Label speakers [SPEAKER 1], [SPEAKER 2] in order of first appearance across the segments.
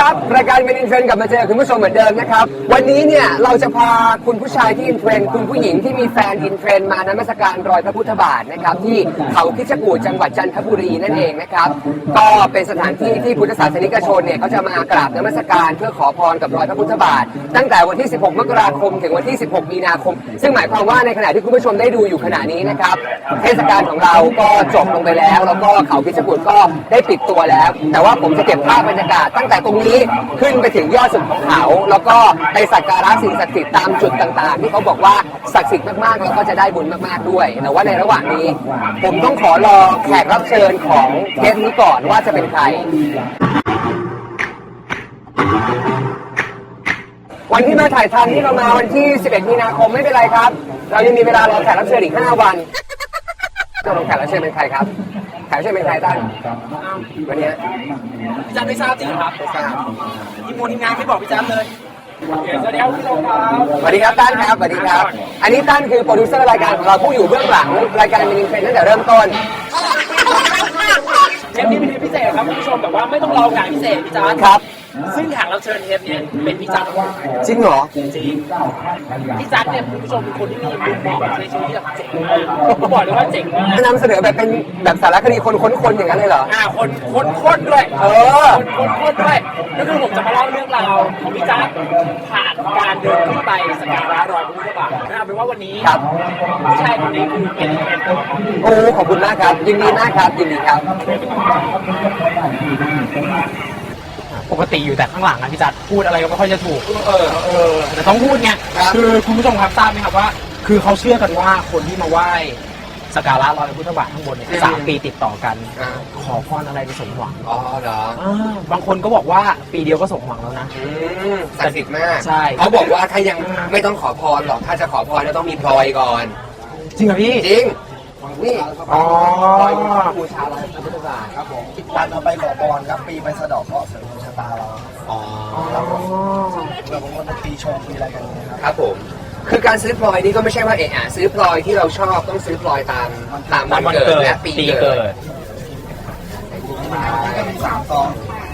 [SPEAKER 1] ครับรายการเป็นอินเทรนกลับมาเจอคุณผู้ชมเหมือนเดิมนะครับ วันนี้เนี่ยเราจะพาคุณผู้ชายที่อินเทรนคุณผู้หญิงที่มีแฟนอินเทรนมานมัสการรอยพระพุทธบาทนะครับที่เขาคิชกูฏจังหวัดจันทบุรีนั่นเองนะครับ ก็เป็นสถานที่ที่พุทธศาสนิกชนเนี่ยเขาจะมากราบนมัสการเพื่อขอพรกับรอยพระพุทธบาท ตั้งแต่วันที่ 16 มกราคม ถึงวันที่ 16 มีนาคม ซึ่งหมายความว่าในขณะที่คุณผู้ชมได้ดูอยู่ขณะนี้นะครับเทศกาลของเราก็จบลงไปแล้ว แล้วก็เขาพิชกุฏก็ได้ปิดตัวแล้ว แต่ว่าผมจะเก็บภาพบรรยากาศตั้งแต่ตรงนี้ขึ้นไปถึงยอดสุดของเขา แล้วก็ไปสักการะสิ่งศักดิ์สิทธิ์ตามจุดต่างๆ ที่เขาบอกว่าศักดิ์สิทธิ์มากๆแล้วก็จะได้บุญมากๆด้วยแต่ว่าในระหว่างนี้ ผมต้องขอรอแขกรับเชิญของเทปนี้ก่อนว่าจะเป็นใครวันที่มาถ่ายทำที่เรามาวันที่ 11 มีนาคมไม่เป็นไรครับ เรายังมีเวลารอแขกรับเชิญอีก 5 วันตกลงแขกรับเชิญเป็นใครครับ แขกรับเชิญเป็นใครตั้นวันเนี้ย
[SPEAKER 2] พี่จันไม่ทราบจริงเหรอครับ
[SPEAKER 1] ไม่ทราบ
[SPEAKER 2] ทีมงานทีมงานไม่บอกพี่จันเลยสวัสดีครับพี่โลครับ
[SPEAKER 1] สวัสดีครับตั้นครับสวัสดีครับ อันนี้ตั้นคือโปรดิวเซอร์รายการของเราผู้อยู่เบื้องหลังรายการมินิเฟนตั้งแต่เริ่มต้น
[SPEAKER 2] เทปนี้เป็นเทปพิเศษครับคุณผู้ชมแบบว่าไม่ต้องรอการพิเศษพี่จัน
[SPEAKER 1] ครับ
[SPEAKER 2] ซึ่งแขกรับเชิญเทปนี้เป็นพี่จัน
[SPEAKER 1] จริงเหรอ
[SPEAKER 2] จริงพี่จันเนี่ยคุณผู้ชมเป็นคนที่มีมุมมองในชีวิตที่แบบเจ๋งมากผมบอกเลยว่าเจ๋งมาก
[SPEAKER 1] นำเสนอแบบเป็นแบบสารคดีคนค้นคนอย่างนั้นเลยเหรอ
[SPEAKER 2] อ่าคนคนคนด้วย
[SPEAKER 1] เออ
[SPEAKER 2] คนคนคนด้วยก็คือผมจะมาเล่าเรื่องราวของพี่จันผ่านการเดินขึ้นไปสักการะรอยพระพุทธบาทนะครับเป็นว่าวันนี้
[SPEAKER 1] ครับ
[SPEAKER 2] ผู้ชายคนนี้คือเป็นเป็น
[SPEAKER 1] โอ้ขอบคุณมากครับยินดีมากครับยินดีครับ
[SPEAKER 2] ปกติอยู่แต่ข้างหลังนะพี่จัดพูดอะไรก็ไม่ค่อยจะถูก
[SPEAKER 1] เออ
[SPEAKER 2] เออแต่ต้องพูดไง
[SPEAKER 1] ครับ
[SPEAKER 2] คือคุณผู้ชมครับทราบไหมครับว่า คือเขาเชื่อกันว่าคนที่มาไหว้สักการะรอยพระพุทธบาทข้างบนเนี่ยสามปีติดต่อกัน
[SPEAKER 1] อ่า
[SPEAKER 2] ขอพรอะไรจะสมหวัง
[SPEAKER 1] อ๋อเหรอ
[SPEAKER 2] อ่าบางคนก็บอกว่าปีเดียวก็สมหวังแล้วนะ
[SPEAKER 1] อืมศักดิ์สิทธิ์มาก
[SPEAKER 2] ใช่
[SPEAKER 1] เขาบอกว่าถ้ายังไม่ต้องขอพรหรอกถ้าจะขอพรจะต้องมีพลอยก่อน
[SPEAKER 2] จริงเหรอพี่
[SPEAKER 1] จริงนี่
[SPEAKER 2] อ๋อ
[SPEAKER 1] พลอยบูชาลอยพระพุทธบาท
[SPEAKER 3] ครับผมการเอาไปขอพรครับปีไปสะเดอกเคราะห์เสริมดวงชะตาเรา
[SPEAKER 1] อ๋อ
[SPEAKER 3] ครับผมเพื่อบางคนจะปีชงปีอะไรกันอย่างเงี้ยครับ
[SPEAKER 1] ครับผม คือการซื้อพลอยนี่ก็ไม่ใช่ว่าเอะอะซื้อพลอยที่เราชอบต้องซื้อพลอยตามตามวันเกิดและปีเกิด
[SPEAKER 3] นี่ก็มีสามซอง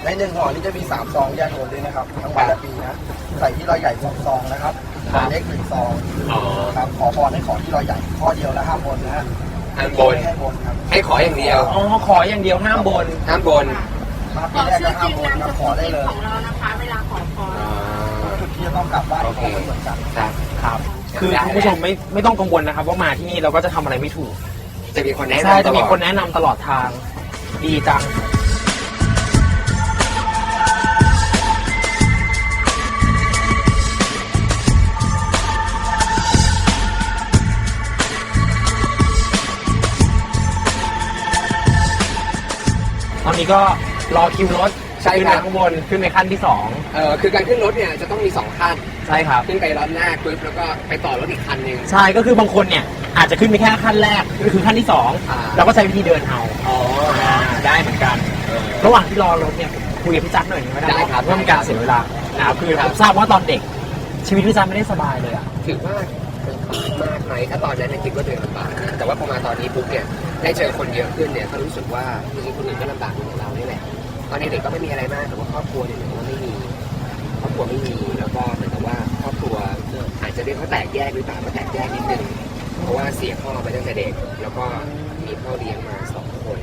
[SPEAKER 3] ในหนึ่งห่อนี่จะมีสามซองแยกโทนด้วยนะครับทั้งวันและปีนะใส่ที่รอยใหญ่สองซองนะครับ
[SPEAKER 1] ครับ
[SPEAKER 3] เล็กหนึ่งซอง
[SPEAKER 1] อ๋อ
[SPEAKER 3] ครับขอพรให้ขอที่รอยใหญ่ข้อเดียวและห้ามบนนะฮะ
[SPEAKER 1] ห้ามบน
[SPEAKER 3] ให้บนครับ
[SPEAKER 1] ให้ขออย่างเดียว
[SPEAKER 2] อ๋อขออย่างเดียวห้ามบน
[SPEAKER 1] ห้ามบน
[SPEAKER 3] มา
[SPEAKER 4] ข
[SPEAKER 3] ปี
[SPEAKER 4] อ
[SPEAKER 3] แรก
[SPEAKER 4] ชื่
[SPEAKER 3] ก็
[SPEAKER 4] อจ
[SPEAKER 3] ห้า
[SPEAKER 4] ริ
[SPEAKER 3] ม
[SPEAKER 4] ง
[SPEAKER 3] บน
[SPEAKER 4] นาม
[SPEAKER 3] ครับ
[SPEAKER 4] ส
[SPEAKER 3] ขอ
[SPEAKER 4] กุล
[SPEAKER 3] ได้
[SPEAKER 4] จริง
[SPEAKER 3] เลย
[SPEAKER 4] ของเรานะคะ เวลาขอพร
[SPEAKER 3] จุดที่จะต้องกลับบ้าน
[SPEAKER 1] โอเค
[SPEAKER 3] ก็ไม่เหมือนกัน
[SPEAKER 1] ครับ
[SPEAKER 2] ครับคือคุณผู้ชมไม่ไม่ต้องกังวลนะครับ ว่ามาที่นี่เราก็จะทำอะไรไม่ถูก
[SPEAKER 1] จะมีคนแนะนำ
[SPEAKER 2] ใช่จะมี
[SPEAKER 1] ตลอด
[SPEAKER 2] คนแนะนำตลอดทางดีจังตอนนี้ก็ รอคิวรถ
[SPEAKER 1] ใช่
[SPEAKER 2] ขึ้น
[SPEAKER 1] ค
[SPEAKER 2] ไป
[SPEAKER 1] รับ
[SPEAKER 2] ข้างบนขึ้นไปขั้นที่สอง
[SPEAKER 1] เออคือการขึ้นรถเนี่ยจะต้องมีสองขั้น
[SPEAKER 2] ใช่ครับ
[SPEAKER 1] ขึ้นไปรอบหน้าปุ๊บแล้วก็ไปต่อรถอีกคันหนึ่ง
[SPEAKER 2] ใช่ก็คือบางคนเนี่ยอาจจะขึ้นไปแค่ขั้นแรกก็คือขั้นที่สอง
[SPEAKER 1] อ่า
[SPEAKER 2] แล้วก็ใช้วิธีเดินเอา
[SPEAKER 1] อ๋อ
[SPEAKER 2] อ่าได้เหมือนกัน ระหว่างที่รอรถเนี่ยผมคุยกับพี่จัดหน่อยไม่ได้
[SPEAKER 1] ได้ครับ
[SPEAKER 2] เพื่อไม่การเสียเวลานะครับคือ
[SPEAKER 1] ครั
[SPEAKER 2] ผ
[SPEAKER 1] บ
[SPEAKER 2] มทราบว่าตอนเด็ก ชีวิตพี่จัดไม่ได้สบายเลยอะ
[SPEAKER 1] ถือว่าเป็นมากไหมถ้าตอนนั้นเนี่ยคิดว่าตัวเองลำบากนะแต่ว่าพอมาตอนนี้ปุ๊บเนี่ยได้เจอคนเยอะขึ้นเนี่ยก็รู้สึกว่าจริงๆคนอื่นก็ลำบากเหมือนเรานี่แหละ ตอนนี้เด็กก็ไม่มีอะไรมากแต่ว่าครอบครัวเนี่ยเหมือนว่าไม่มีครอบครัวไม่มีแล้วก็เหมือนกับว่าครอบครัวอาจจะเรียกว่าแตกแยกหรือเปล่าก็แตกแยกนิดนึงเพราะว่าเสียพ่อไปตั้งแต่เด็ก แล้วก็มีพ่อเลี้ยงมาสองคน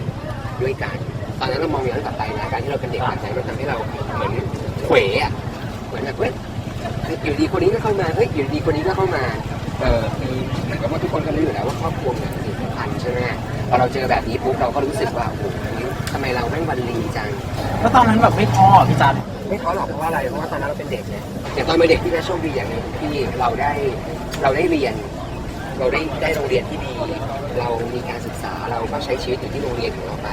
[SPEAKER 1] ด้วยกัน ตอนนั้นเรามองย้อนกลับไปนะการที่เราเป็นเด็กแบบนั้นมันทำให้เราเหมือนเขวอะเหมือนแบบเฮ้ยอยู่ดีคนนี้ก็เข้ามาเฮ้ยอยู่ดีคนนี้ก็เข้ามาเออคือเหมือนกับว่าทุกคนก็รู้อยู่แล้วว่าครอบครัวเนี่ยมันสำคัญใช่ไหมพอเราเจอแบบนี้ปุ๊บเราก็รู้สึกว่าโอ้โห ทำไมเราแม่งวันลีจัง
[SPEAKER 2] แล้วตอนนั้นแบบไม่ท้ออะพี่จัด
[SPEAKER 1] ไม่ท้อหรอกเพราะว่าอะไร เพราะว่าตอนนั้นเราเป็นเด็กเนี่ยอย่างตอนเป็นเด็กพี่ก็โชคดีอย่างหนึงที่เราได้เราได้เรียน เราได้ได้โรงเรียนที่ดี เรามีการศึกษาเราก็ใช้ชีวิตอยู่ที่โรงเรียนของเราไป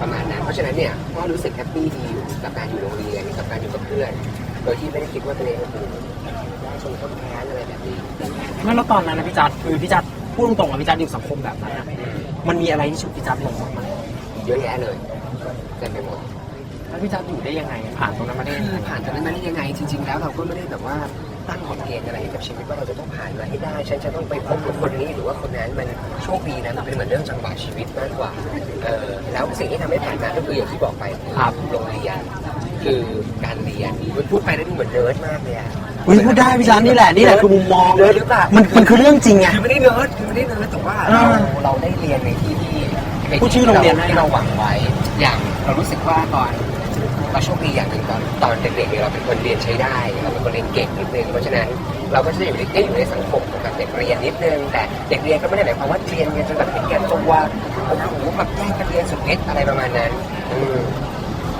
[SPEAKER 1] ประมาณนั้นเพราะฉะนั้นเนี่ยก็รู้สึกแฮปปี้ดีอยู่กับการอยู่โรงเรียนกับการอยู่กับเพื่อน โดยที่ไม่ได้คิดว่าตัวเองโอ้โหได้ชนต้นแค้นอะไรแบบนี้
[SPEAKER 2] ไม่แล้วตอนนั้นนะพี่จัดคือพี่จัดพูดตรงๆอะพี่จัดอยู่สังคมแบบนั้นอะมันมีอะไรที่ฉุดพี่จัดลงมาไหม
[SPEAKER 1] เยอะแยะเลยเต็มไปหมด
[SPEAKER 2] แล้วพี่จัดอยู่ได้ยังไง ผ่านตรงนั้นมาได้ยังไง
[SPEAKER 1] ผ่านตรงนั้นมาได้ยังไง จริง ๆ แล้วเราก็ไม่ได้แบบว่าตั้งขอบเขตอะไรให้กับชีวิตว่าเราจะต้องผ่านมาให้ได้ฉันจะต้องไปพบกับคนนี้หรือว่าคนนั้นมันโชคดีนะมันเป็นเหมือนเรื่องจังหวะชีวิตมากกว่าเออแล้วสิ่งที่ทำให้ผ่านมาก็คืออย่างที่บอกไป
[SPEAKER 2] ครับ
[SPEAKER 1] โรงเรียนคือการเรียนมันพูดไปแล้วดูเหมือนเนิร์ดมากเลยอะ
[SPEAKER 2] อุ๊ยพูดได้พี่จันนี่แหละนี่แหละคือมุมมอง
[SPEAKER 1] เนิร์ดหรือเปล่า
[SPEAKER 2] มันมันคือเรื่องจริงไง
[SPEAKER 1] คือไม่ได้เนิร์ดคือไม่ได้เนิร์ดแต่ว่า
[SPEAKER 2] อ่า
[SPEAKER 1] เราเราได้เรียนในที่ที่ใน
[SPEAKER 2] พูดชื่อโรงเรียนได้
[SPEAKER 1] ที่เราหวังไว้ อย่างเรารู้สึกว่าตอนเราโชคดีอย่างหนึ่งตอนตอนเด็กๆเนี่ยเราเป็นคนเรียนใช้ได้ เราเป็นคนเรียนเก่งนิดนึงเพราะฉะนั้นเราก็จะอยู่ในได้อยู่ในสังคมของแบบเด็กเรียนนิดนึงแต่เด็กเรียนก็ไม่ได้หมายความว่าเรียนเรียนจนแบบเป็นแก่ตัวโอ้โหแบบแย่งกันเรียนสุดฤทธิ์อะไรประมาณนั้นอืม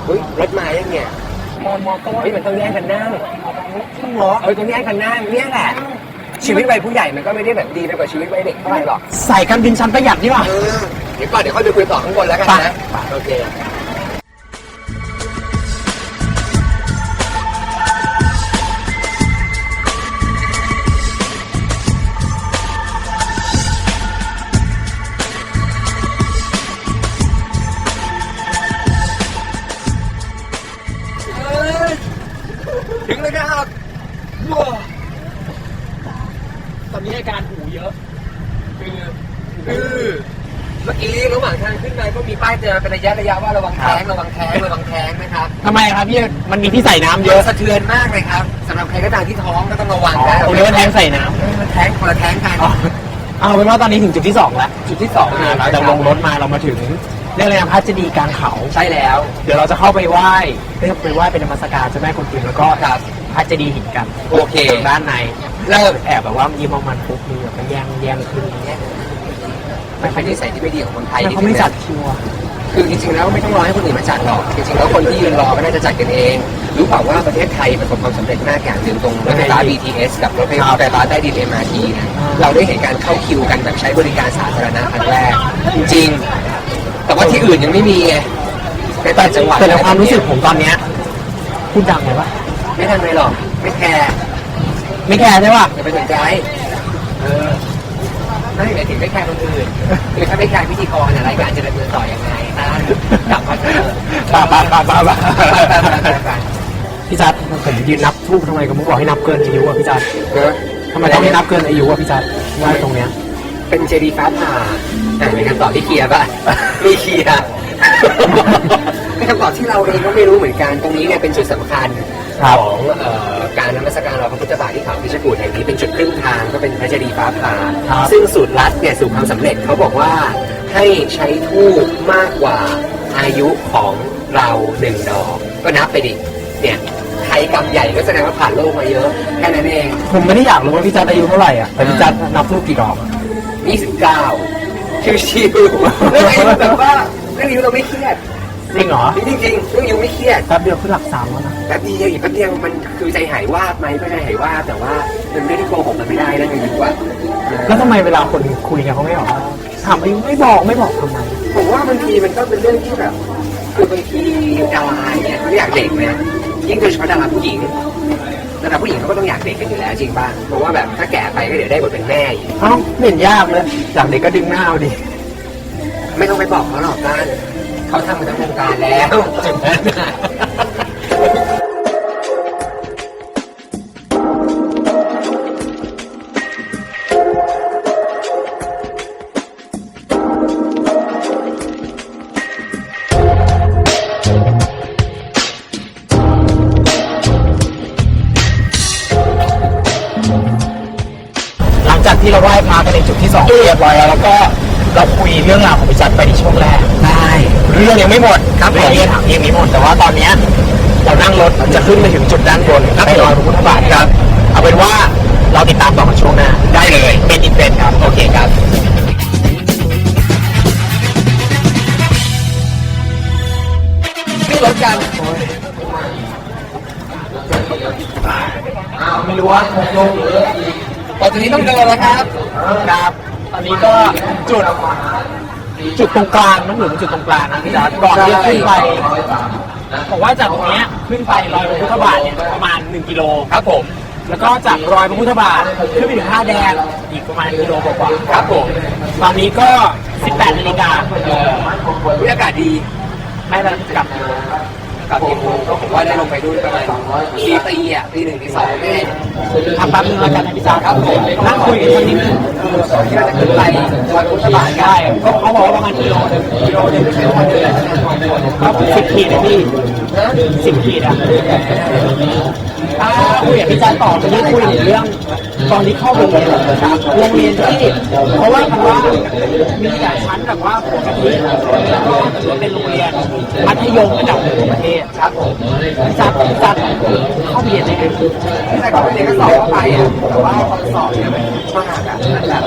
[SPEAKER 1] เฮ้ยรถมายังเนี่ยมอมอต้เฮ้ยมันต้องแย่งกันนั่งจริงเหรอเออต้องแย่งกันนั่งเนี่ยแหละชีวิตวัยผู้ใหญ่มันก็ไม่ได้แบบดีไปกว่าชีวิตวัยเด็กเท่าไหร่หรอก
[SPEAKER 2] ใส่การบินชั้นประหยัดนี่หว่า
[SPEAKER 1] เออเดี๋ยวก่อนเดี๋ยวค่อยไปคุยต่อข้างบนแล้วกันนะ โอเค ระยะระยะว่าระวังแท้งระวังแท้งระวังแท้งนะครับ
[SPEAKER 2] ทำไมครับพี่มันมีที่ใส่น้ำเย
[SPEAKER 1] เย
[SPEAKER 2] อะ
[SPEAKER 1] อะสะเทือนมากเลยครับสำหรับใครก็ตามที่ท้องก็ต้องระวัง
[SPEAKER 2] อ๋อ
[SPEAKER 1] นะ
[SPEAKER 2] ผมเรียกว่าแทงใส่น้
[SPEAKER 1] มันแท้งคนละแท้งกันำ
[SPEAKER 2] เอาเป็นว่าตอนนี้ถึงจุดที่สองแล้ว
[SPEAKER 1] จุดที่สอง
[SPEAKER 2] อ่าเราจะลงรถมาเรามาถึงเรื่องอะไรนะพระเจดีย์กลางเขา
[SPEAKER 1] ใช่แล้ว
[SPEAKER 2] เดี๋ยวเราจะเข้าไปไหว้เรียกไปไหว้เป็นนมัสการเจ้าแม่คุณพิมแล้วก็
[SPEAKER 1] ครับ
[SPEAKER 2] พระเจดีย์หินกัน
[SPEAKER 1] โอเค
[SPEAKER 2] ด้านใน
[SPEAKER 1] เริ่ม
[SPEAKER 2] แอบแบบว่ายิ้มออกมันปุ๊บมีแบบแย่งแย่งขึ้น
[SPEAKER 1] ไม่ใช่นิสัยที่ไม่ดีของคนไทย
[SPEAKER 2] แล้วเขาไม่จัดคิวอะ
[SPEAKER 1] คือจริงๆแล้วไม่ต้องรอให้คนอื่นมาจัดหรอก จริงๆแล้วคนที่ยืนรอก็น่าจะจัดกันเอง รู้เปล่าว่าประเทศไทยประสบความสำเร็จมากอย่างหนึ่งตรงรถไฟฟ้า BTS กับรถไฟฟ้าไฟฟ้าใต้ดิน MRT นะเราได้เห็นการเข้าคิวกันแบบใช้บริการสาธารณะครั้งแรก จริงๆ แต่ว่าที่อื่นยังไม่มีไงในต่างจังหวัด
[SPEAKER 2] แต่ในความรู้สึกผมตอนเนี้ยพูดดังเลยปะ
[SPEAKER 1] ไม่ทันไรหรอก ไม่แคร์
[SPEAKER 2] ไม่แคร์ใช่ปะ
[SPEAKER 1] อย่าไปสนใจเออ ไม่หมายถึงไม่แคร์คนอื่นคือถ้าไม่แคร์พิธีกรอะรายการจะดำเนินต่อยังไงอะกลับมาเถอะ
[SPEAKER 2] ป่าป่าป่าปาปา
[SPEAKER 1] ไปไปไปไป
[SPEAKER 2] พี่จัดผมยืนนับทูบทำไมก็มึงบอกให้นับเกินอายุอะพี่จัด
[SPEAKER 1] เออ
[SPEAKER 2] ทำไมต้องให้นับเกินอายุอะพี่จัดว่าตรงเนี้ย
[SPEAKER 1] เป็นเจดีฟ้าผ่าอะเป็นคำตอบที่เคลียร์ป่ะมีเคลียร์เป็นคำตอบที่เราเองก็ไม่รู้เหมือนกันตรงนี้เนี่ยเป็นจุดสำคัญ
[SPEAKER 2] ครับ
[SPEAKER 1] ของเอ่อการนมัสการรอยพระพุทธบาทที่เขาพิชกูฏแห่งนี้เป็นจุดครึ่งทางก็เป็นพระเจดีย์ฟ้าผ่า
[SPEAKER 2] ครับ
[SPEAKER 1] ซึ่งสูตรลัดเนี่ยสู่ความสำเร็จเขาบอกว่าให้ใช้ทูบมากกว่าอายุของเราหนึ่งดอกก็นับไปดิเนี่ยใครกำใหญ่ก็แสดงว่าผ่านโลกมาเยอะแค่นั้นเอง
[SPEAKER 2] ผมไม่ได้อยากรู้ว่าพี่จัดอายุเท่าไหร่อะแต่พี่จัดนับทูบกี่ดอก
[SPEAKER 1] 29ชิวๆเรื่องอายุแบบว่าเรื่องอายุเราไม่เครียด
[SPEAKER 2] จริงเหรอ
[SPEAKER 1] จริงๆเรื่องอายุไม่เครียด
[SPEAKER 2] แป๊บเดียวขึ้นหลักสามแล้วนะ
[SPEAKER 1] แป๊บเดียวอีกแป๊บเดียวมันคือใจหายวาบไหมก็ใจหายวาบแต่ว่ามันไม่ได้โกหกมันไม่ได้เรื่องอายุอะ
[SPEAKER 2] แล้วทำไมเวลาคนคุยกันเขาไม่บอกว่าถามอายุไม่บอกไม่บอกทำไม
[SPEAKER 1] ผมว่าบางทีมันก็เป็นเรื่องที่แบบคือบางทีดาราเนี่ยเขาอยากเด็กนะยิ่งโดยเฉพาะดาราผู้หญิงดาราผู้หญิงเขาก็ต้องอยากเด็กกันอยู่แล้วจริงป่ะเพราะว่าแบบถ้าแก่ไปก็เดี๋ยวได้บทเป็นแม่อีก
[SPEAKER 2] เอ้าไม่เห็นยากเลยจากเด็กก็ดึงหน้าเอาดิ
[SPEAKER 1] ไม่ต้องไปบอกเขาหรอกท่าน เขาทำมาทั้งวงการแล้วจุดนั้นน่ะ
[SPEAKER 2] หลังจากที่เราไหว้พระกันในจุดที่สองเรียบร้อยแล้วแล้วก็เราคุยเรื่องราวของพี่จัดไปในช่วงแรก เรื่องยังไม่หมดครับผมเรียนถามยังไม่หมดแต่ว่าตอนเนี้ยเรานั่งรถจะขึ้นไปถึงจุดด้านบนไปรอยพระพุทธบาทครับ เอาเป็นว่าเราติดตามต่อกันช่วงหน้าได้เลยเป็นอินเวนครับโอเคครับ
[SPEAKER 1] ขึ้นรถกัน
[SPEAKER 2] ไม่รู้ว่าลงหรือ
[SPEAKER 1] ตอนนี้ต้องเดินแล้วครับ
[SPEAKER 2] ครับ ตอนนี้ก็จุด จุดตรงกลางมันเหมือนจุดตรงกลางนะพี่จัดก่อนที่จะขึ้นไปบอกว่าจากตรงเนี้ยขึ้นไปรอยพระพุทธบาทเนี่ยประมาณ 1 กิโล
[SPEAKER 1] ครับผม
[SPEAKER 2] แล้วก็จากรอยพระพุทธบาทขึ้นไปถึงท่าแดงอีกประมาณกิโลกว่าๆ
[SPEAKER 1] ครับผม
[SPEAKER 2] ตอนนี้ก็ 18นาฬิกา
[SPEAKER 1] บรรยากาศดี
[SPEAKER 2] ไม่แล้วกลับ
[SPEAKER 1] กับทีมงานก็ผมว่าได้ลงไปดูประมาณตีตีอะตีหนึ่งตีสองแน่ได้
[SPEAKER 2] ทำแป๊บนึงแล้วกันนะพี่จ้า
[SPEAKER 1] ครับผม
[SPEAKER 2] นั่งคุยกันสักนิดนึง
[SPEAKER 1] ที่เราจะขึ้นไปวันพุธบาท
[SPEAKER 2] ได้เขาเขาบอกว่าประมาณกิโลหนึง
[SPEAKER 1] กิโลนึงเป็นวันเดือน
[SPEAKER 2] ครับสิบขีดนะพี่สิบขีดอะถ้าคุยกับพี่จ้าต่อจะได้คุยเรื่อง ตอนที่เข้าไปเรียนโรงเรียนที่เพราะว่าคำว่ามีหลายชั้นแบบว่าปกติแล้วก็ถือว่าเป็นโรงเรียนมัธยมระดับหนึ่งของประเทศ
[SPEAKER 1] ครับผม
[SPEAKER 2] จัดจัดเข้าเรียนได้ไง
[SPEAKER 1] แต่ก็เป็นเด็กก็สอบเข้าไปอะแต่ว่าตอนสอบเนี่ยมันมากอะมันแบบ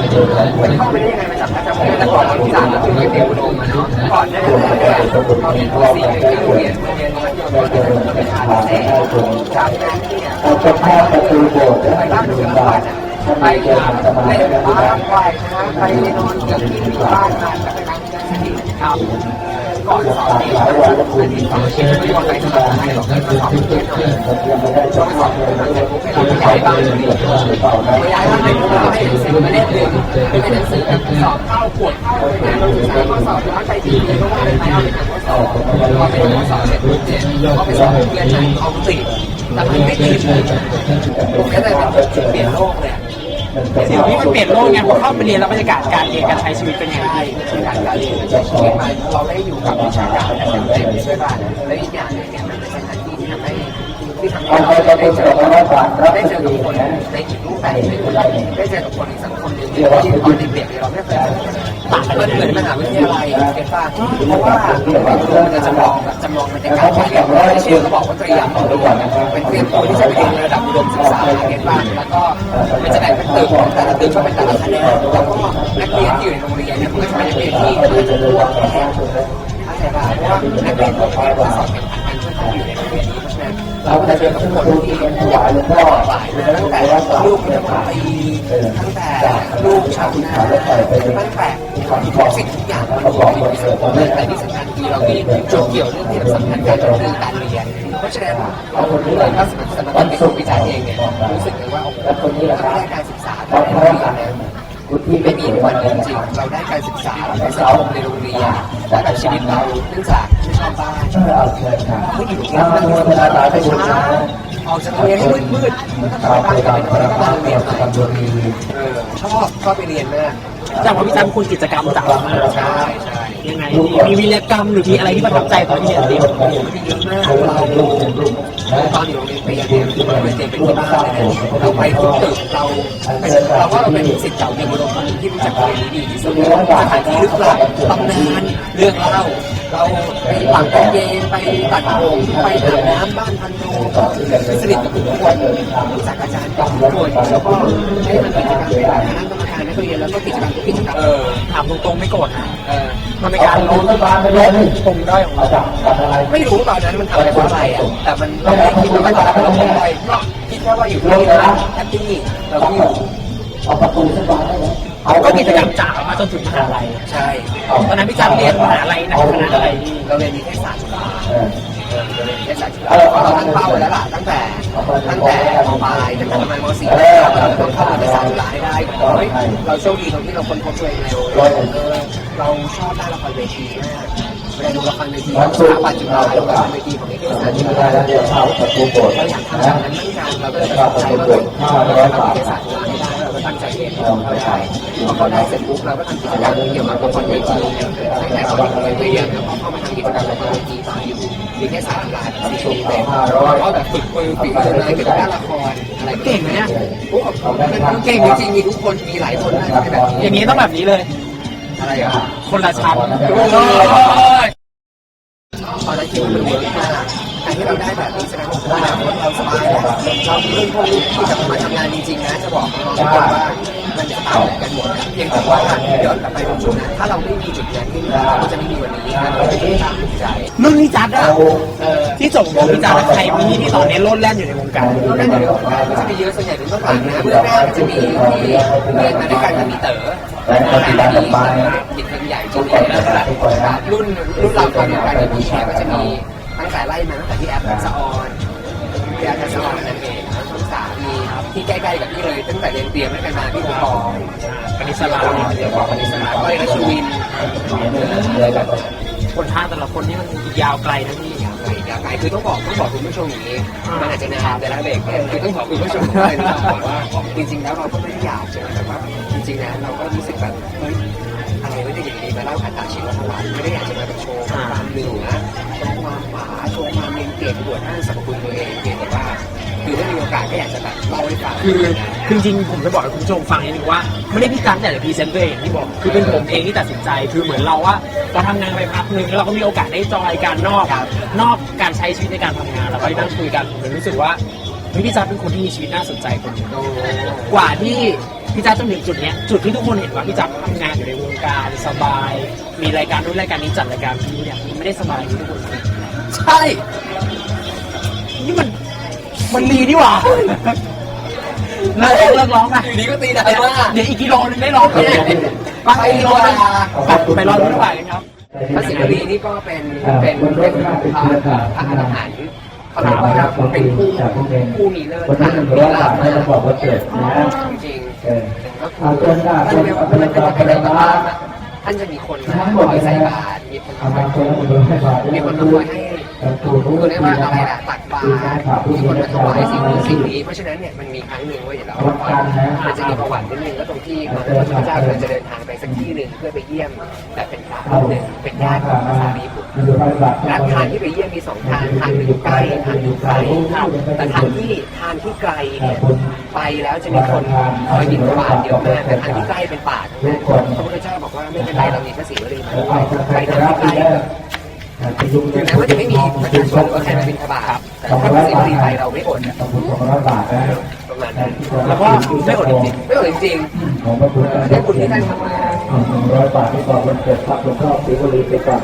[SPEAKER 1] มันเข้าไปได้ยังไงมันจับน่าจะไม่ได้แต่ก่อนเรารู้จักก็คือเด็กอุดมอะเนาะก่อนนั้นเนี่ยเราเรียนป .4 ที่โรงเรียนโรงเรียน มัธยมก็เป็นทางพิเศษจากนั้นเนี่ยไปบ้านเมืองก่อนทำไมเล่นสมาธิไหว้นะไปนอนกับที่บ้านมาจะไปทำงานที่ดีครับ ก่อนสอบนี่เราจะคุยดีสองชิ้นไม่ว่าใครจะมาให้หรอกก็สอบเพื่อนหน่อยช่วงสอบเนี่ยเราจะให้เราย้ายบ้านเลยย้ายบ้านให้เราให้หนังสือมาเล่นเลยเป็นหนังสือบบสอบเข้าปวดเข้าเลยนะเราศึกษาข้อสอบแล้วใจดีเลยเพราะว่าเป็นไปเอาเป็นข้อสอบพอเป็นข้อสอบเสร็จปุ๊บเนี่ยเราก็ไปสอบเพื่อนไหนเขาติดแต่มันไม่ติดผมก็เลยเป็นจุดเปลี่ยนโลกเลย
[SPEAKER 2] สิ่งที่มันเปลี่ยนโลกไงพอเข้าไปเรียนแล้วบรรยากาศการเรียนการใช้ชีวิตเป็นยังไง
[SPEAKER 1] การการเรียนใช้ชีวิตมาเราได้อยู่กับวิชาการแต่เต็มใช่ป่ะและอีกอย่างหนึงเนี่ย ที่ทำให้เราได้เจอได้เจอกับคนในอีกรูปแบบหนึ่งได้เจอกับคนในสังคมหนึ่งที่ตอนเด็กๆเราไม่เคยต่างกันเหมือนมหาวิทยาลัยเก็ตป่ะเพราะว่าเราจะบอกแบบจำลองบรรยากาศที่เรียนไม่เชื่อก็บอกว่าเตรียมตัวเป็นเตรียมตัวที่จะไปเรียนระดับอุดมศึกษาเก็ตป่ะแล้วก็มันจะแบ่งเป็นตึกแต่ละตึกก็เป็นแต่ละคะแนนแล้วก็นักเรียนที่อยู่ในโรงเรียนเนี่ยมันก็จะเป็นนักเรียนที่ตัวประเทศเข้าใจป่ะเพราะว่านักเรียนทุกคนก็สอบเป็น เราก็จะเจอกับคนที่หลายหลายหลายตั้งแต่ลูกรัฐมนตรีตั้งแต่ลูกชาวนาตั้งแต่ทุกสิ่งทุกอย่างมันอยู่ในวิสัยของเรื่องแต่ที่สำคัญคือเรามีจุดเกี่ยวเรื่องที่สำคัญการเรื่องการเรียนเพราะฉะนั้นเราคนที่เราถ้าสมมติสมมติเป็นวิจัยเองเนี่ยรู้สึกเลยว่าโอ้โหเราได้การศึกษาเราได้การเรียนที่ไม่มีวันจริงเราได้การศึกษาในสังคมในโรงเรียนและกับชีวิตเราเนื่องจาก ไม่ชอบบ้านไม่อยู่ที่นั่นไม่ช้าออกจากเรียนให้มืดๆแล้วก็กลับไปบ้านกลับไปบ้านเรียนใหม่เออชอบชอบไปเรียนมาก
[SPEAKER 2] แต่ว่าพี่จ้าเป็นคนกิจกรรมจัดมาก
[SPEAKER 1] ใช่ใช่
[SPEAKER 2] ยังไงมีวิรกรรมหรือมีอะไรที่ประทับใจตอนที่เรียนเรียน
[SPEAKER 1] เยอะมากเราตอนอยู่โรงเรียนเตรียมเนี่ยคือเป็นเด็กเป็นที่บ้านเลยนะเราไปทุกตึกเราเราว่าเราเป็นสิทธิ์เก่าเด็กอุดมคนหนึ่งที่รู้จักโรงเรียนดีที่สุดสถานที่ลึกลับตำนานเรื่องเล่า เราไปปักเกงไปตัดผมไปอาบน้ำบ้านพันโทไปสนิทกับทุกคนรู้จักอาจารย์ก่าทุกคนแล้วก็ให้มันเป็นกิจกรรมเป็นคณะกรรมการนักเรียนแล้วก็กิจกรรมทุกกิจกรรม
[SPEAKER 2] ถามตรงๆไม่โกรธนะมันเป็นการลดลดปมด้ของเรา
[SPEAKER 1] ไม่รู้ตอนนั้นมันทำไปเพราะอะไรอะแต่มันเราไม่คิดว่าตอนนั้นเราไม่ได้ก็คิดแค่ว่าอยู่ที่นี่นะแฮปปี้เราก็อยู่
[SPEAKER 2] ก็กิ จกรรมจามาจนถึงมหาลัย
[SPEAKER 1] ใช่
[SPEAKER 2] ตอนนั้นพี่จ้าเรียนมหาลัยไหนคณะอะไร
[SPEAKER 1] เราเรียนนิเทศศาสตร์จุฬาเราเรียนนิเทศศาสตร์จุฬาเราตั้งเป้าไว้แล้วล่ะตั้งแต่ตั้งแต่มปลายตั้งแต่ประมาณมสี่เราต้องเข้านิเทศศาสตร์จุฬาให้ได้เฮ้ยเราโชคดีตรงที่เราคนพบตัวเองเร็วเราชอบด้านละครเวทีมากเวลาดูละครเวทีสถาบันจุฬาดูละครเวทีของนิเทศศาสตร์จุฬาเราอยากทำแบบนั้นเหมือนกันเราก็เลยตัดสินใจว่าเราทำนิเทศศาสตร์จุฬาให้ได้เราก็ตั้ ใจเรียนเราเข้าใจพอเขาได้เสร็จปุ๊บเราก็ทำกิจกรรมเกี่ยวกับละครเวทีตั้งแต่เราเรียนแล้วก็เข้ามาทำกิจกรรมละครเวทีตอนอยู่นิเทศศาสตร์จุฬาสี่ปีเต็มแล้วก็แบบฝึกมือฝีมือเลยเกี่ยวกับด้านละครอะไร
[SPEAKER 2] เก่งไหมเนี่ย
[SPEAKER 1] โอ้มันเก่งจริงๆมีทุกคนมีหลายคนมากที่แบบนี้
[SPEAKER 2] อย่างนี้ต้องแบบนี้เลย
[SPEAKER 1] อะไรอะ
[SPEAKER 2] คนละชั้น
[SPEAKER 1] ตอนนั้นคิดว่ามันเวิร์กมาก การที่เราได้แบบนี้แสดงว่าอนาเราสบายแล้วเรามีรุ่นพวกนี้ที่จะมาทำงานจริงๆนะจะบอกน้องๆทุกคนว่ามันจะต่างกันหมดเพียงแต่ว่าย้อนกลับไปตรงจุดนั้นถ้าเราไม่มีจุดนั้นที่เราก็จะไม่มีวันนี้นะเราจะไม่ตั้งใจ
[SPEAKER 2] รุ่นพี่จัดอะที่จบของพี่จัดใครมีที่ตอนนี้โลดแล่นอยู่ในวงการ
[SPEAKER 1] เราได้ในเรื่องของการจะมีเยอะส่วนใหญ่เป็นเบื้องหลังนะเบื้องหน้าก็จะมีที่เรียนมาด้วยกันก็มีเต๋อแต่ที่ติดเป็นใหญ่จริงๆนะครับรุ่นรุ่นเราตอนเดียวกันกับพี่เนี่ยก็จะมี แต่ไล่มาตั้งแต่ที่แอปทักษะออนพี่แอปทักษะออนนั่นเองทั้งสองสามีที่ใกล้ๆกับพี่เลยตั้งแต่เรียนเตรียมด้วยกันมาพี่ผู้กอง
[SPEAKER 2] ปณิสลา
[SPEAKER 1] เดี๋ยวบอกปณิสราก้อยรัชวิน
[SPEAKER 2] คนท่าแต่ละคนนี่มันยาวไกลนะพี่
[SPEAKER 1] ยาวไกลคือต้องบอกต้องบอกคุณผู้ชมอย่างนี้มันอาจจะนานแต่ละเด็กเนี่ยคือต้องบอกคุณผู้ชมเลยนะว่าจริงๆแล้วเราก็ไม่ได้อยากใช่ไหมแต่ว่าจริงๆแล้วเราก็รู้สึกแบบเฮ้ยอะไรไม่ได้อย่างนี้มาเล่าผ่านตาชีวิตเราไม่ได้อยากจะมาแบบโชว์ความเหนือโชว์ เก่งเก่งบวดอ้างสรรพคุณตัวเองเพียงแต่ว่าคือถ้ามีโอกาสก็อยากจะแบบเล่าให้ฟัง
[SPEAKER 2] คือคือจริงๆผมจะบอกให้คุณผู้ชมฟังนิดนึงว่าไม่ได้พี่กั๊กแต่พรีเซนต์ตัวเองอย่างที่บอกคือเป็นผมเองที่ตัดสินใจคือเหมือนเราว่าเราทำงานไปพักหนึ่งแล้วเราก็มีโอกาสได้จอยกันนอกนอกการใช้ชีวิตในการทำงานเราก็ได้นั่งคุยกันผมเลยรู้สึกว่าเฮ้ยพี่จ๊าเป็นคนที่มีชีวิตน่าสนใจคนหนึ่งกว่าที่พี่จ๊าจนถึงจุดเนี้ยจุดที่ทุกคนเห็นว่าพี่จ๊าทำงานอยู่ในวงการสบาย มีรายการนู้นรายการนี้จัดรายการนี้เนี่ยมันไม่ได้สบายที่ทุกคนคิด
[SPEAKER 1] ใช่
[SPEAKER 2] นี่มัน มันดีนี่หว่าเลิกเลิกร้องไป
[SPEAKER 1] อยู่ดีก็ตีดังมาก
[SPEAKER 2] เดี๋ยวอีกกิโลนึงได้ร้องแน่ไปกิโลนึงไปรอรุ่นฝ่ายกันครับ
[SPEAKER 1] พระศิวลีนี่ก็เป็นเป็นเป็นพระพระอรหันต์เขาเรียกว่าเป็นผู้ผู้มีเลิศ
[SPEAKER 5] วันนี้หนึ่งร้อยบาทไม่ต้องบอกว่าเกิดนะ
[SPEAKER 1] จริง
[SPEAKER 5] เออ
[SPEAKER 1] ๆก็คื
[SPEAKER 5] เอา
[SPEAKER 1] อ
[SPEAKER 5] เกินได้
[SPEAKER 1] ท่าน
[SPEAKER 5] เกิน
[SPEAKER 1] เรียก
[SPEAKER 5] เอา
[SPEAKER 1] ว่า
[SPEAKER 5] เกิ
[SPEAKER 1] ท่าน
[SPEAKER 5] น
[SPEAKER 1] จะ
[SPEAKER 5] ได้
[SPEAKER 1] ไป
[SPEAKER 5] เกิน
[SPEAKER 1] ไหน
[SPEAKER 5] ได้
[SPEAKER 1] ก็ตามท่านจะมีคนมาคอยใส่บาตรมีคน
[SPEAKER 5] เอา
[SPEAKER 1] มา
[SPEAKER 5] มา
[SPEAKER 1] ค
[SPEAKER 5] เกิ
[SPEAKER 1] อนย
[SPEAKER 5] เอาเกินให้บาท
[SPEAKER 1] มีคนมาคอยให้
[SPEAKER 5] ถูกรู้
[SPEAKER 1] เรียก
[SPEAKER 5] ดี
[SPEAKER 1] ว่า
[SPEAKER 5] นะ
[SPEAKER 1] อะไร
[SPEAKER 5] ครับ
[SPEAKER 1] นะตักบาตรมีคนมาถวายสิ่งนี้สิ่งนี้ เพราะฉะนั้นเนี่ยมันมีครั้งหนึ่งว่าอย่าเรามันจะมีประวัตินิดนึงก็ตรงที่พระพุทธเจ้ากำลังจะเดินทางไปสักที่หนึ่งเพื่อไปเยี่ยม แต่เป็นพระรูปหนึ่งเป็นญาติของพระสารีบุตร
[SPEAKER 5] มันอยู่ในบาทา
[SPEAKER 1] นทานที่ไปเยี่ยมมีสองทางทางหนึ่งอยู่ใกล้ทางอยู่ไกลแต่ทางที่ทานที่ไกลเนี่ยไปแล้วจะมีคนคอยบินบาตเยอะมากแต่ทางที่ใกล้เป็นป่าทั้งนั้นพระพุทธเจ้าบอกว่าไม่เป็นไรเรามีพระศรีวลีมาด้วยไปทางที่ใกล้ ถึงแม้ว่าจะไม่มีประชาชนก็แค่มาบินบาตแต่ถ้าพระศรีวลีไปเราไม่อด
[SPEAKER 5] สองพันสองร้อยบาทนะ
[SPEAKER 1] ประมาณนั้น
[SPEAKER 2] แล้วก็ไม่อดจริง
[SPEAKER 1] ไม่อดจริง
[SPEAKER 5] ของพระพุทธ
[SPEAKER 1] ๆ
[SPEAKER 5] เจ้า
[SPEAKER 1] ได้บุญที่ท่านทำมา
[SPEAKER 5] หนึ่งร้อยบาทที่บอกวันเกิดครับหลวงพ่อศรีวลีไปก่อน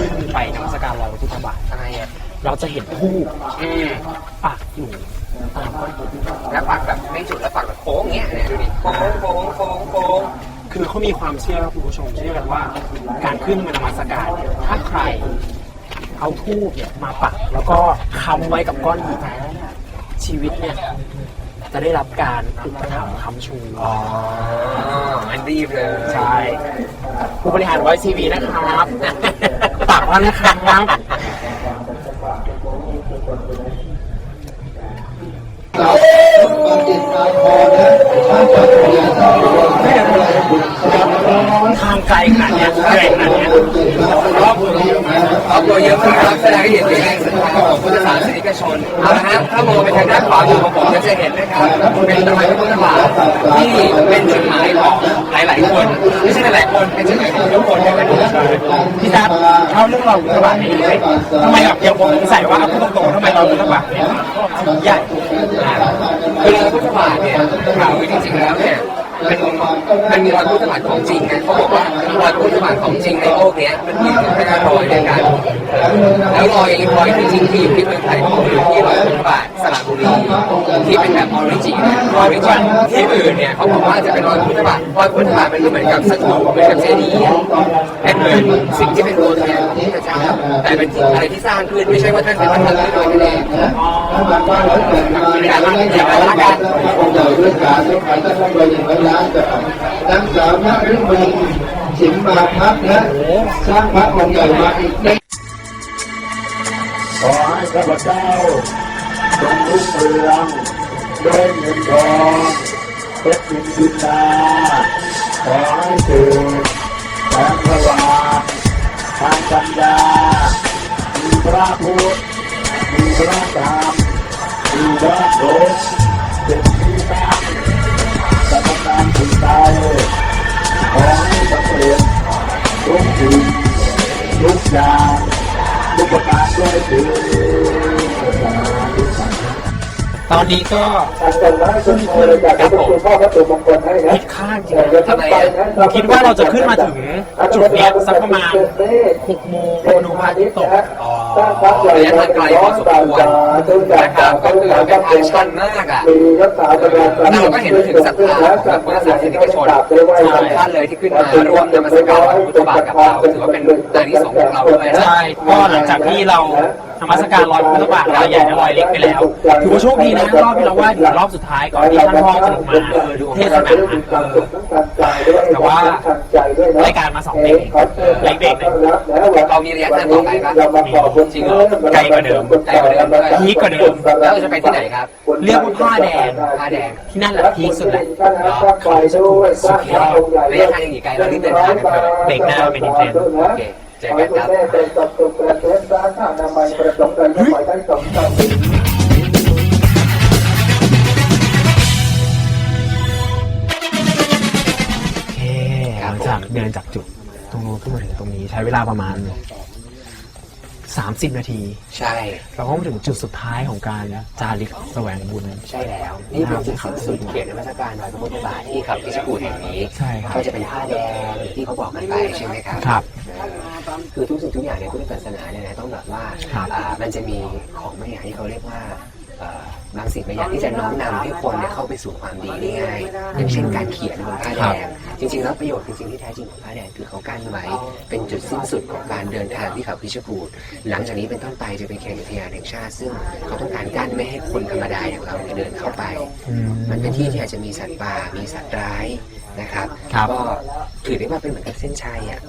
[SPEAKER 2] ทางที่เราขึ้นไปนมัสการรอยพระพุทธบาท
[SPEAKER 1] อะไรอะ
[SPEAKER 2] เราจะเห็นทูบ
[SPEAKER 1] อืม
[SPEAKER 2] ปักอยู่ตามก้อนหิน
[SPEAKER 1] แล้วปักแบบไม่จุดแล้วปักแบบโค้งเงี้ยเนี่ยดูดิโค้งโค้งโค้งโค้ง
[SPEAKER 2] คือเขามีความเชื่อคุณผู้ชมเชื่อกันว่า การขึ้นมานมัสการเนี่ยถ้าใครเอาทูบเนี่ยมาปักแล้วก็ค้ำไว้กับก้อนหินชีวิตเนี่ยจะได้รับการอุปถัมภ์คำชู
[SPEAKER 1] อ๋อมันรีบเลย
[SPEAKER 2] ใช่ ผู้บริหารไวซีวีนะครับ ฝากว่านะครับทาง ไกลขนาดเนี้ยเหนื่อยขนาดเนี้ย
[SPEAKER 1] ครอบครัวครอบครัวเยอะมากครับแสดงให้เห็นถึงแรงศรัทธาของพุทธศาสนิกชนเอาละฮะถ้ามองไปทางด้านขวามือของผมก็จะเห็นนะครับเป็นรอยพระพุทธบาทที่เป็นจุดหมายของหลาย ๆ คนไม่ใช่หลายๆคนเป็นจุดหมายของทุกคนที่เป็นผู้ชาย
[SPEAKER 2] พี่จัดเล่าเรื่องเราพุทธบาทนี้ไหมทำไมแบบยังผมสงสัยว่าพูดตรงๆทำไมเราพุทธบาทเนี่ยใหญ่
[SPEAKER 1] คือรอยพุทธบาทเนี่ยข่าวจริง ๆ แล้วเนี่ย เป็นมันมีรอยพุทธบาทของจริงนะเขาบอกว่ารอยพุทธบาทของจริงในโลกเนี้ยมันมีแค่รอยในการแล้วรอยรอยที่จริงที่อยู่ที่เมืองไทยของอยู่ที่รอยพุทธบาทสระบุรีที่เป็นแบบออริจินรออริจินที่อื่นเนี่ยเขาบอกว่าจะเป็นรอยพุทธบาทรอยพุทธบาทมันเหมือนกับสถูปเหมือนกับเจดีย์อะเป็นเหมือนสิ่งที่เป็นตัวแทนของพระเจ้าแต่เป็นสิ่งอะไรที่สร้างขึ้นไม่ใช่ว่าท่านเป็นคนทำขึ้นโดยตัวเอง
[SPEAKER 5] ในการรักษาละกันองค์ใหญ่ด้วยการยกขายตั้งรวยอย่างไรล้านจะนางสาวนฤมลสิมมาพัฒนะสร้างพระองค์ใหญ่มาอีกได้ขอให้ข้าพเจ้าจงรุ่งเรืองด้วยเงินทองเพชรนินจินดาขอให้เกิดแสงสว่างทางปัญญามีพระพุทธมีพระธรรมดูว่าโลกเป็นที่ ถานการณ์ถึงใจขอให้สำเร็จทุกสิ่งทุกอย่างทุกประการด้วยเถิด
[SPEAKER 2] ตอนนี้ก็
[SPEAKER 5] การเป็นร้ายคนโทรจากพระคุณพ่อพระตุมคิ
[SPEAKER 2] ดข้างจริงๆ
[SPEAKER 1] ทำไมอะ
[SPEAKER 2] ผมคิดว่าเราจะขึ้นมาถึงจุดเนี้ยสักประมาณ6โมงพอดูพาทิตย์ตก
[SPEAKER 1] ระยะทางไกลพอสมควรนะครับก็คือเป็นทางชันมากอะเราก็เห็นถึงศรัทธาของพุทธศาสนิกชนชาวท่านเลยที่ขึ้นมาร่วมนมัสการพระพุทธบาทกับเราถือว่าเป็นอานิสงส์ของเราด้วย
[SPEAKER 2] ใช่ก็หลังจากที่เรา ธรรมสการลอยพุทธบาทลอยใหญ่และลอยเล็กไปแล้วถือว่าโชคดีนะรอบที่เราไหว้ถึงรอบสุดท้ายก่อนที่ท่านพ่อจะลงมาเทศนาแต่ว่ารายการมาสองเพลงเล็กเบรกหนึ่ง
[SPEAKER 1] เรามีระยะทางต่อไปปะจริงเหรอ
[SPEAKER 2] ไกลกว่าเดิม
[SPEAKER 1] ไกลกว่าเดิม
[SPEAKER 2] พีคกว่าเดิม
[SPEAKER 1] แล้วจะไปที่ไหนครับ
[SPEAKER 2] เรียกว่าผ้าแดง
[SPEAKER 1] ผ้าแดง
[SPEAKER 2] ที่นั่นแหละพีคสุดแหละ
[SPEAKER 1] ระยะทางยังอีกไกลเรารีบเดินทางกันเถอะ
[SPEAKER 2] เบรกหน้าเป็นอินเทรนด์
[SPEAKER 1] โอเค เจอกันครับ
[SPEAKER 5] เป็นสัตว์ประเทศร้านอนามัยประสงค์การขายได้สองตัน
[SPEAKER 2] โอเคหลังจากเดินจากจุดตรงนู้นขึ้นมาถึงตรงนี้ใช้เวลาประมาณ 30 นาที
[SPEAKER 1] ใช่
[SPEAKER 2] เราก็มาถึงจุดสุดท้ายของการจาริกแสวงบุญ
[SPEAKER 1] ใช่แล้ว นี่เป็นจุดสิ้นสุดเขตนมัสการรอยพระพุทธบาทที่เขาพิชกูลแห่งนี้
[SPEAKER 2] ใช่ครับ
[SPEAKER 1] ก็จะเป็นผ้าแดงที่เขาบอกกันไปใช่ไหมครับ
[SPEAKER 2] ครับ
[SPEAKER 1] คือทุกสิ่งทุกอย่างในพุทธศาสนาเนี่ยนะต้องแบบว่า
[SPEAKER 2] ครับ
[SPEAKER 1] อ่ามันจะมีของบางอย่างที่เขาเรียกว่าเอ่อบางสิ่งบางอย่างที่จะน้อมนำให้คนเนี่ยเข้าไปสู่ความดีได้ง่ายอย่างเช่นการเขียนบนผ้าแดง จริงๆแล้วประโยชน์จริงๆที่แท้จริงของผ้าแดงคือเขากั้นไว้เป็นจุดสิ้นสุดของการเดินทางที่เขาพิชกูลหลังจากนี้เป็นต้นไปจะเป็นเขตอุทยานแห่งชาติ ซึ่งเขาต้องการกั้นไม่ให้คนธรรมดาอย่างเราเนี่ยเดินเข้าไป มันเป็นที่ที่อาจจะมีสัตว์ป่ามีสัตว์ร้ายนะครับ
[SPEAKER 2] ครับ
[SPEAKER 1] ก็ถือได้ว่าเป็นเหมือนกับเส้นชัยอะ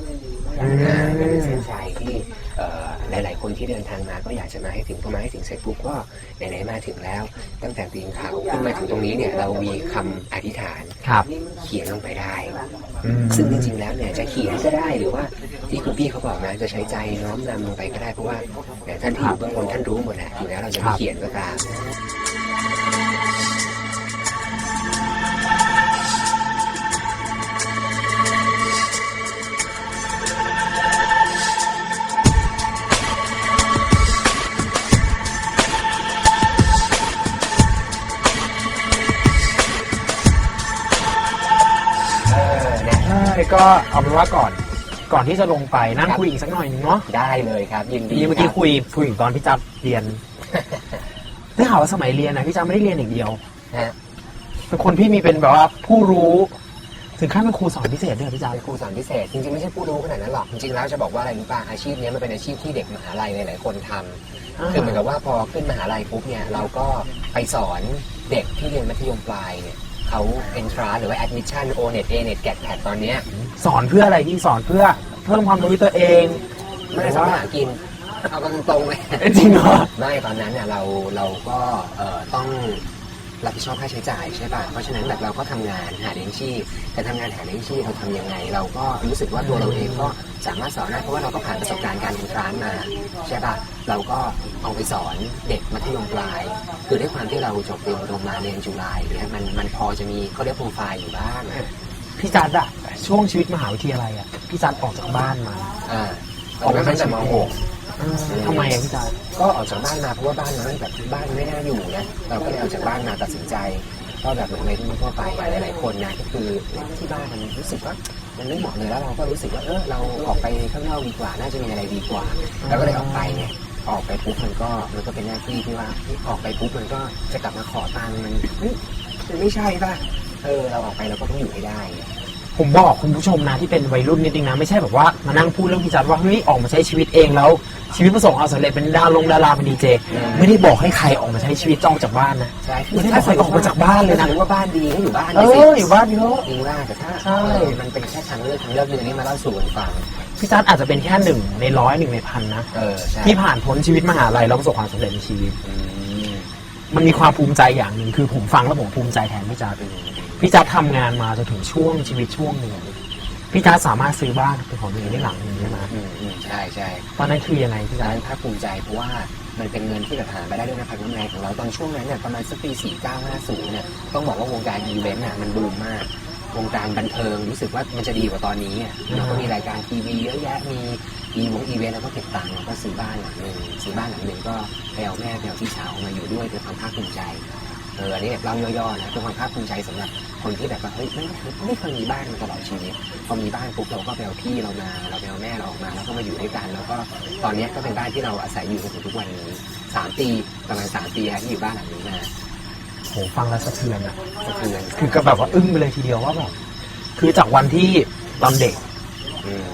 [SPEAKER 2] อ่า
[SPEAKER 1] เป็นเส้นชัยที่เอ่อ หลาย ๆ คนที่เดินทางมาก็อยากจะมาให้ถึงพอมาให้ถึงเสร็จปุ๊บก็ไหนๆมาถึงแล้ว ตั้งแต่ปีนเขาขึ้นมาถึงตรงนี้เนี่ยเรามีคำอธิษฐาน
[SPEAKER 2] ครับ
[SPEAKER 1] เขียนลงไปได้
[SPEAKER 2] อืม
[SPEAKER 1] ซึ่งจริง ๆ แล้วเนี่ยจะเขียนก็ได้หรือว่าที่คุณพี่เขาบอกนะจะใช้ใจน้อมนำลงไปก็ได้เพราะว่าแต่ท่านที่อยู่เบื้องบนท่านรู้หมดแหละถึงแม้เราจะไม่เขียนก็ตาม
[SPEAKER 2] ก็เอาเป็นว่าก่อน ก่อนที่จะลงไปนั่งคุยอีกสักหน่อยนึงเนาะ
[SPEAKER 1] ได้เลยครับ ยินดี
[SPEAKER 2] นี่เมื่อกี้
[SPEAKER 1] รับ
[SPEAKER 2] คุยคุยถึงตอนพี่จับเรียนได้ข่าวว่าสมัยเรียนนะพี่จับไม่ได้เรียนอย่างเดียว
[SPEAKER 1] ฮะ
[SPEAKER 2] เป็นคนที่มีเป็นแบบว่าผู้รู้ ถึงขั้นเป็นครูสอนพิเศษด้วยเหรอพี่จับ
[SPEAKER 1] เป็นครูสอนพิเศษ จริงๆ ไม่ใช่ผู้รู้ขนาดนั้นหรอก จริงๆ แล้วจะบอกว่าอะไรรู้ป่ะอาชีพเนี้ยมันเป็นอาชีพที่เด็กมหาลัยหลายๆคนทำ คือเหมือนกับว่าพอขึ้นมหาลัยปุ๊บเนี่ยเราก็ไปสอนเด็กที่เรียนมัธยมปลายเนี่ย เขาเอนทราหรือว่า admission o net a net get pat ตอนเนี้ย
[SPEAKER 2] สอนเพื่ออะไรที่สอนเพื่อเพิ่มความรู้ให้ตัวเอง
[SPEAKER 1] ไม่ได้สอนหากิน เอากันตรงๆเลย
[SPEAKER 2] เอ้ยจริงเหรอ
[SPEAKER 1] ไม่ตอนนั้นเนี่ยเราเราก็เอ่อต้องรับผิดชอบค่าใช้จ่ายใช่ป่ะ เพราะฉะนั้นแบบเราก็ทำงานหาเลี้ยงชีพแต่ทำงานหาเลี้ยงชีพเราทำยังไง เราก็รู้สึกว่าตัวเราเองก็ สามารถสอนได้เพราะว่าเราก็ผ่านประสบการณ์การเรียนร้านมาใช่ป่ะเราก็เอาไปสอนเด็กมัธยมปลาย คือด้วยความที่เราจบเรียนตรงมาเรียนจุฬาอย่างเงี้ยมันมันพอจะมีเขาเรียกโปรไฟล์อยู่บ้างอะ
[SPEAKER 2] พี่จัดอะช่วงชีวิตมหาวิทยาลัยอะพี่จัดออกจากบ้านมา
[SPEAKER 1] อ่าออกมาตั้งแต่ม .6
[SPEAKER 2] เออทำไมอะพี่จัด
[SPEAKER 1] ก็ออกจากบ้านมาเพราะว่าบ้านมันแบบบ้านไม่น่าอยู่นะเราก็เลยออกจากบ้านมาตัดสินใจ ก็แบบเหมือนในทั่วไปหลายๆคนนะก็คือที่บ้านมันรู้สึกว่ามันไม่เหมาะเลยแล้วเราก็รู้สึกว่าเออเราออกไปข้างนอกดีกว่าน่าจะมีอะไรดีกว่า แล้วก็เลยออกไปเนี่ยออกไปปุ๊บมันก็มันก็เป็นหน้าที่ที่ว่าออกไปปุ๊บมันก็จะกลับมาขอตังค์มันมันไม่ใช่ป่ะเออเราออกไปเราก็ต้องอยู่ให้ได้
[SPEAKER 2] ผมบอกคุณผู้ชมนะที่เป็นวัยรุ่นนิดนึงนะไม่ใช่แบบว่ามานั่งพูดเรื่องพี่จัดว่าเฮ้ยออกมาใช้ชีวิตเองแล้ว ชีวิตประสบความสำเร็จเป็นดารงดาราเป็นดีเจ
[SPEAKER 1] อืม
[SPEAKER 2] ไม่ได้บอกให้ใครออกมาใช้ชีวิตจ้องจากบ้านนะ
[SPEAKER 1] ใช่
[SPEAKER 2] ไม่ได้บอกให้ออกมาจากบ้านเลยนะ
[SPEAKER 1] ถ้าสมมติว่าบ้านดีก็อยู่บ้าน
[SPEAKER 2] เอ
[SPEAKER 1] ดีสิ
[SPEAKER 2] ออยู่บ้านเยอะ
[SPEAKER 1] จริงว่าแต่ถ้า
[SPEAKER 2] ใช่
[SPEAKER 1] เออมันเป็นแค่ทางเลือกทางเลือกหนึงนี่มาเล่าสู่กันฟัง
[SPEAKER 2] พี่จัดอาจจะเป็นแค่หนึ่งในร้อยหนึ่งในพันนะ
[SPEAKER 1] เออใช่
[SPEAKER 2] ที่ผ่านพ้นชีวิตมหาลัยแล้วประสบความสำเร็จในชีวิต
[SPEAKER 1] อืม
[SPEAKER 2] มันมีความภูมิใจอย่างหนึ่งคือผมฟังแล้วผมภูมิใจแทนพี่จัดพี่จัดทำงานมาจนถึงช่วงชีวิตช่วงหนึ่ง พี่จัดสามารถซื้อบ้านเป็นของตัวเองได้หลังหนึ่งใช่ไหม
[SPEAKER 1] อืมอืมใช่ใช่
[SPEAKER 2] ตอนนั้นคือยังไงพี่
[SPEAKER 1] ดั
[SPEAKER 2] จั
[SPEAKER 1] ง
[SPEAKER 2] ด
[SPEAKER 1] นั้นภาคภูมิใจเพราะว่ามันเป็นเงินที่แบบหาไปได้ด้วยนะครับน้ำแรงของเราตอนช่วงนั้นเนี่ยประมาณสักปี4950เนี่ยต้องบอกว่าวงการอีเวนต์น่ะมันบูมมาก วงการบันเทิงรู้สึกว่ามันจะดีกว่าตอนนี้อะเราก็มีรายการทีวีเยอะแยะมีอีวงอีเวนต์แล้วก็เก็บตังค์แล้วก็ซื้อบ้านหลังหนึ่งซื้อบ้านหลังหนึ่งก็ไปเอาแม่ไปเอาพี่สาวมาอยู่ด้วยเป็นความภาคภูมิใจ เอออันนี้แบบเล่าย่อๆนะเป็นความภาคภูมิใจสำหรับคนที่แบบว่าเฮ้ยไม่ไม่เคยมีบ้านมาตลอดชีวิตพอมีบ้านปุ๊บเราก็ไปเอาพี่เรามาเราไปเอาแม่เราออกมา แล้วก็มาอยู่ด้วยกัน แล้วก็ตอนเนี้ยก็เป็นบ้านที่เราอาศัยอยู่จนถึงทุกวันนี้สามปีประมาณสามปีแล้วที่อยู่บ้านหลังนี้มา
[SPEAKER 2] โหฟังแล้วสะเทือนอะ
[SPEAKER 1] สะเทือน
[SPEAKER 2] คือก็แบบว่าอึ้งไปเลยทีเดียวว่าแบบคือจากวันที่ตอนเด็ก
[SPEAKER 1] อืม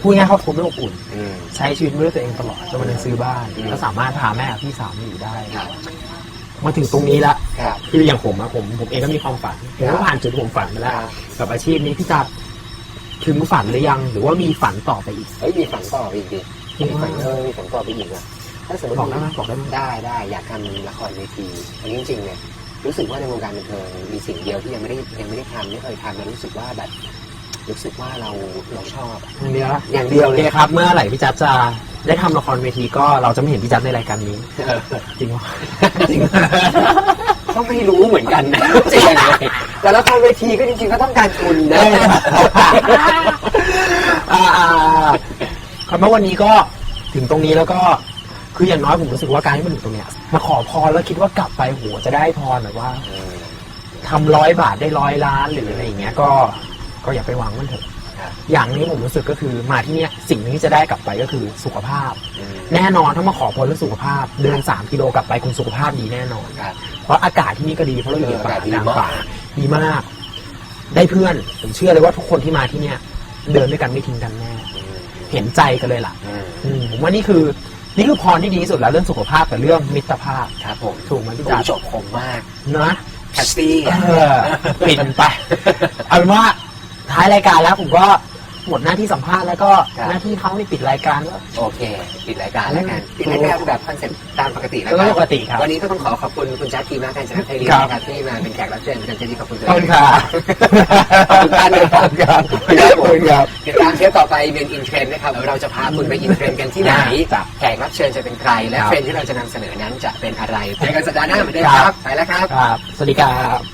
[SPEAKER 2] พูดง่ายๆครอบครัวไม่อบอุ่น
[SPEAKER 1] อืม
[SPEAKER 2] ใช้ชีวิตด้วยตัวเองตลอดจนวันหนึงซื้อบ้าน
[SPEAKER 1] อืม
[SPEAKER 2] แล้วสามารถพาแม่กับพี่สาวมาอยู่ได้
[SPEAKER 1] ครับ
[SPEAKER 2] มาถึงตรงนี้ละ
[SPEAKER 1] ครับ
[SPEAKER 2] คืออย่างผมอะผมผมเองก็มีความฝันผมก็ผ่านจุดที่ผมฝันมาแล้ว
[SPEAKER 1] ครับ
[SPEAKER 2] กับอาชีพนี้พี่จับถึงฝันหรือยัง หรือว่ามีฝันต่อไปอีก
[SPEAKER 1] เฮ้ยมีฝันต่อไปอีกดิ
[SPEAKER 2] จริง
[SPEAKER 1] มี
[SPEAKER 2] ไหม
[SPEAKER 1] ฝันเออมีฝันต่อไปอีกอะถ้าสมมติ
[SPEAKER 2] บอกได้ไหมบอกได้ไหม
[SPEAKER 1] ได้ได้อยากทำละครเวทีอันนี้จริงๆเนี่ยรู้สึกว่าในวงการบันเทิงมีสิ่งเดียวที่ยังไม่ได้ยังไม่ได้ทำไม่เคยทำแล้วรู้สึกว่าแบบ รู้สึกว่าเราเราชอบอะ
[SPEAKER 2] อย่างเดียวละ
[SPEAKER 1] อย่างเดียว
[SPEAKER 2] โอ
[SPEAKER 1] เล
[SPEAKER 2] เค
[SPEAKER 1] ย
[SPEAKER 2] ครับ เมื่อไหร่พี่จับจะได้ทำละครเวทีก็เราจะไม่เห็นพี่จับในรายการนี้
[SPEAKER 1] เออ
[SPEAKER 2] จริงวะ
[SPEAKER 1] จริงก็ไม่รู้เหมือนกันนะจริงเลยแต่ละครเวทีก็จริงๆก็ต้องการทุนนะ
[SPEAKER 2] อ่าคำว่าวันนี้ก็ถึงตรงนี้แล้วก็คืออย่างน้อยผมรู้สึกว่าการที่มาถึงตรงเนี้ยมาขอพรแล้วคิดว่ากลับไปโหจะได้พรแบบว่า ทำร้อยบาทได้ร้อยล้านหรืออะไรอย่างเงี้ยก็ ก็อย่าไปหวังมันเถอะ
[SPEAKER 1] ครับ
[SPEAKER 2] อย่างนี้ผมรู้สึกก็คือมาที่เนี้ยสิ่งที่จะได้กลับไปก็คือสุขภาพ
[SPEAKER 1] อืม
[SPEAKER 2] แน่นอนถ้ามาขอพรเรื่องสุขภาพ เดิน 3 กิโลกลับไปคุณสุขภาพดีแน่นอน
[SPEAKER 1] ครับ
[SPEAKER 2] เพราะอากาศที่นี่ก็ดีเพราะเราอยู่ในป่า
[SPEAKER 1] อากาศดี
[SPEAKER 2] กลาง
[SPEAKER 1] มาก
[SPEAKER 2] ป่าดีมาก ได้เพื่อนผมเชื่อเลยว่าทุกคนที่มาที่เนี่ยเดินด้วยกันไม่ทิ้งกันแน่
[SPEAKER 1] อืม
[SPEAKER 2] เห็นใจกันเลยล่ะ
[SPEAKER 1] อืม
[SPEAKER 2] อืมผมว่านี่คือนี่คือพรที่ดีที่สุดแล้วเรื่องสุขภาพกับเรื่องมิตรภาพ
[SPEAKER 1] ครับผม
[SPEAKER 2] ถูกไหมพี่
[SPEAKER 1] ผม
[SPEAKER 2] จ๋า
[SPEAKER 1] จบคมมาก
[SPEAKER 2] นะ
[SPEAKER 1] แคสตี้
[SPEAKER 2] เออปิดไปเอาเป็นว่า ท้ายรายการแล้วผมก็หมดหน้าที่สัมภาษณ์แล้วก็หน้าที่เขาในปิดรายการแล้ว
[SPEAKER 1] โอเค ปิดรายการแล้วกัน ปิดรายการแบบคอนเซ็ปต์ตามปกติแล้ว
[SPEAKER 2] ก็
[SPEAKER 1] กัน
[SPEAKER 2] ปกติครับ
[SPEAKER 1] วันนี้ก็ต้องขอขอบคุณคุณแจ๊คทีมากการจัดไทยลี
[SPEAKER 2] ครับ
[SPEAKER 1] นะครับที่มาเป็นแขกรับเชิญกันจะดีขอบคุณ
[SPEAKER 2] ขอบคุณครับ
[SPEAKER 1] ขอบคุณท่านเลยครับ
[SPEAKER 2] ครับ
[SPEAKER 1] ขอบคุณครับ
[SPEAKER 2] ครับ
[SPEAKER 1] ติดตามเทปต่อไปเป็นอินเทรนด์นะครับเราจะพาคุณไปอินเทรนด์กันที่ไหน
[SPEAKER 2] จ้ะ
[SPEAKER 1] แขกรับเชิญจะเป็นใคร และ
[SPEAKER 2] ครับ
[SPEAKER 1] เทรนด์ที่เราจะนำเสนอนั้นจะเป็นอะไรเจอกันสัปดาห์หน้าเหมือนเดิม
[SPEAKER 2] ค
[SPEAKER 1] ค
[SPEAKER 2] รั
[SPEAKER 1] รับบไปแล้วครับ
[SPEAKER 2] ครับ สวัสดีครับ